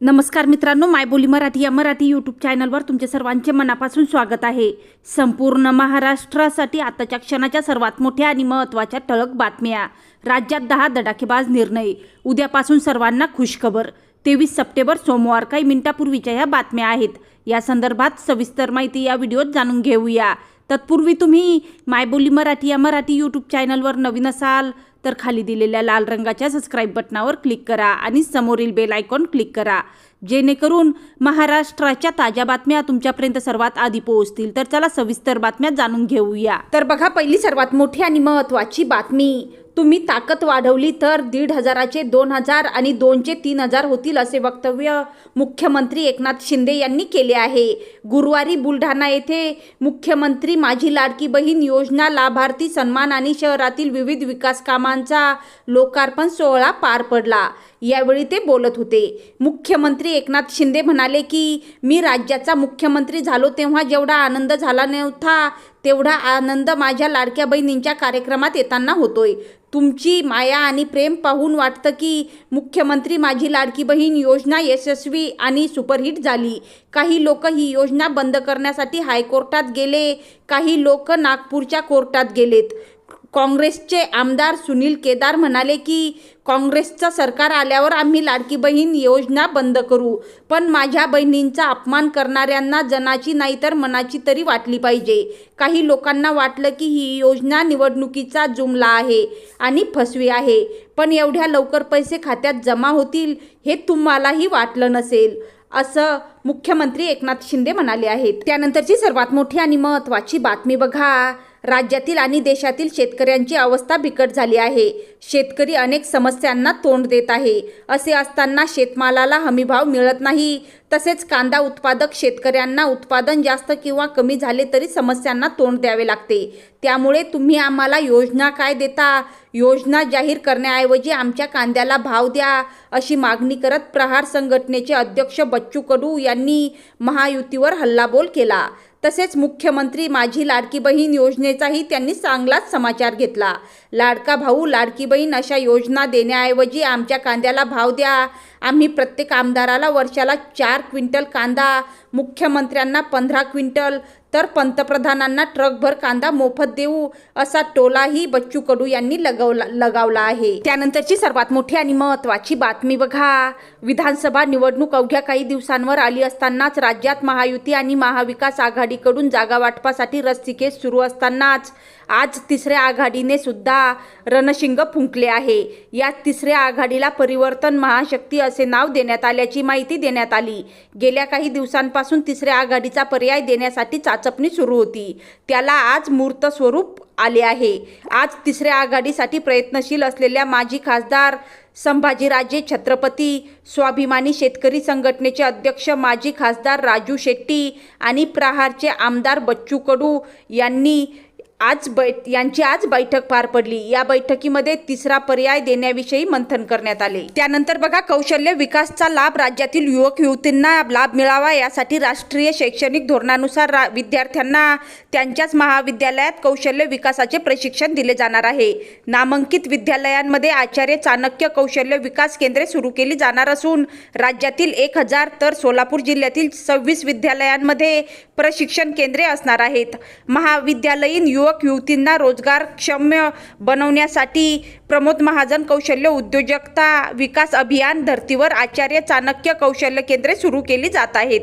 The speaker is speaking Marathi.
नमस्कार मित्रांनो मायबोली मराठी या मराठी यूट्यूब चॅनलवर तुमचे सर्वांचे मनापासून स्वागत आहे. संपूर्ण महाराष्ट्रासाठी आताच्या क्षणाच्या सर्वात मोठ्या आणि महत्त्वाच्या ठळक बातम्या. राज्यात दहा दडाखेबाज निर्णय उद्यापासून सर्वांना खुशखबर. तेवीस सप्टेंबर सोमवार काही मिनिटापूर्वीच्या ह्या बातम्या आहेत. या संदर्भात सविस्तर माहिती या व्हिडिओत जाणून घेऊया. तत्पूर्वी तुम्ही मायबोली मराठी या मराठी यूट्यूब चॅनलवर नवीन असाल तर खाली दिलेल्या लाल रंगाच्या सबस्क्राईब बटनावर क्लिक करा आणि समोरील बेल आयकॉन क्लिक करा. जेणेकरून महाराष्ट्राच्या ताज्या बातम्या तुमच्यापर्यंत सर्वात आधी पोहोचतील. तर चला सविस्तर बातम्या जाणून घेऊया. तर बघा पहिली सर्वात मोठी आणि महत्त्वाची बातमी. तुम्ही ताकद वाढवली तर दीड हजाराचे दोन हजार आणि दोनचे तीन हजार होतील असे वक्तव्य मुख्यमंत्री एकनाथ शिंदे यांनी केले आहे. गुरुवारी बुलढाणा येथे मुख्यमंत्री माझी लाडकी बहीण योजना लाभार्थी सन्मान आणि शहरातील विविध विकास कामांचा लोकार्पण सोहळा पार पडला. यावेळी ते बोलत होते. मुख्यमंत्री एकनाथ शिंदे म्हणाले की मी राज्याचा मुख्यमंत्री झालो तेव्हा जेवढा आनंद झाला नव्हता तेवढा आनंद माझ्या लाडक्या बहिणींच्या कार्यक्रमात येताना होतोय. तुमची माया आणि प्रेम पाहून वाटतं की मुख्यमंत्री माझी लाडकी बहीण योजना यशस्वी आणि सुपरहिट झाली. काही लोक ही योजना बंद करण्यासाठी हायकोर्टात गेले काही लोक नागपूरच्या कोर्टात गेलेत. काँग्रेसचे आमदार सुनील केदार म्हणाले की काँग्रेसचं सरकार आल्यावर आम्ही लाडकी बहीण योजना बंद करू. पण माझ्या बहिणींचा अपमान करणाऱ्यांना जनाची नाही तर मनाची तरी वाटली पाहिजे. काही लोकांना वाटलं की ही योजना निवडणुकीचा जुमला आहे आणि फसवी आहे. पण एवढ्या लवकर पैसे खात्यात जमा होतील हे तुम्हालाही वाटलं नसेल. असं मुख्यमंत्री एकनाथ शिंदे म्हणाले आहेत. त्यानंतरची सर्वात मोठी आणि महत्त्वाची बातमी बघा. राज्यातील आणि देशातील शेतकऱ्यांची अवस्था बिकट झाली आहे. शेतकरी अनेक समस्यांना तोंड देत आहे. असे असताना शेतमालाला हमीभाव मिळत नाही. तसेच कांदा उत्पादक शेतकऱ्यांना उत्पादन जास्त किंवा कमी झाले तरी समस्यांना तोंड द्यावे लागते. त्यामुळे तुम्ही आम्हाला योजना काय देता? योजना जाहीर करण्याऐवजी आमच्या कांद्याला भाव द्या अशी मागणी करत प्रहार संघटनेचे अध्यक्ष बच्चू कडू यांनी महायुतीवर हल्लाबोल केला. तसेच मुख्यमंत्री माझी लाडकी बहीण योजनेचाही त्यांनी चांगलाच समाचार घेतला. लाडका भाऊ लाडकी बहीण अशा योजना देण्याऐवजी आमच्या कांद्याला भाव द्या. आम्ही प्रत्येक आमदाराला वर्षाला चार क्विंटल कांदा मुख्यमंत्र्यांना पंधरा क्विंटल तर पंतप्रधानांना ट्रकभर कांदा मोफत देऊ असा टोलाही बच्चू कडू यांनी लगवला लगावला आहे. त्यानंतरची सर्वात मोठी आणि महत्त्वाची बातमी बघा. विधानसभा निवडणूक अवघ्या काही दिवसांवर आली असतानाच राज्यात महायुती आणि महाविकास आघाडीकडून जागा वाटपासाठी रस्तिकेस सुरू असतानाच आज तिसऱ्या आघाडीने सुद्धा रणशिंग फुंकले आहे. या तिसऱ्या आघाडीला परिवर्तन महाशक्ती असं नाव देण्यात आल्याची माहिती देण्यात आली. गेल्या काही दिवसांपासून तिसऱ्या आघाडीचा पर्याय देण्यासाठी चाचपणी सुरू होती. त्याला आज मूर्त स्वरूप आले आहे. आज तिसऱ्या आघाडीसाठी प्रयत्नशील असलेल्या माजी खासदार संभाजीराजे छत्रपती स्वाभिमानी शेतकरी संघटनेचे अध्यक्ष माजी खासदार राजू शेट्टी आणि प्रहारचे आमदार बच्चू कडू यांनी आज बै यांची आज बैठक पार पडली. या बैठकीमध्ये तिसरा पर्याय देण्याविषयी मंथन करण्यात आले. त्यानंतर बघा कौशल्य विकासचा लाभ राज्यातील युवक युवतींना लाभ मिळावा यासाठी राष्ट्रीय शैक्षणिक धोरणानुसार रा विद्यार्थ्यांना त्यांच्याच महाविद्यालयात कौशल्य विकासाचे प्रशिक्षण दिले जाणार आहे. नामांकित विद्यालयांमध्ये आचार्य चाणक्य कौशल्य विकास केंद्रे सुरू केली जाणार असून राज्यातील एक हजार तर सोलापूर जिल्ह्यातील सव्वीस विद्यालयांमध्ये प्रशिक्षण केंद्रे असणार आहेत. महाविद्यालयीन युवक युवतींना रोजगारक्षम्य बनवण्यासाठी प्रमोद महाजन कौशल्य उद्योजकता विकास अभियान धर्तीवर आचार्य चाणक्य कौशल्य केंद्रे सुरू केली जात आहेत.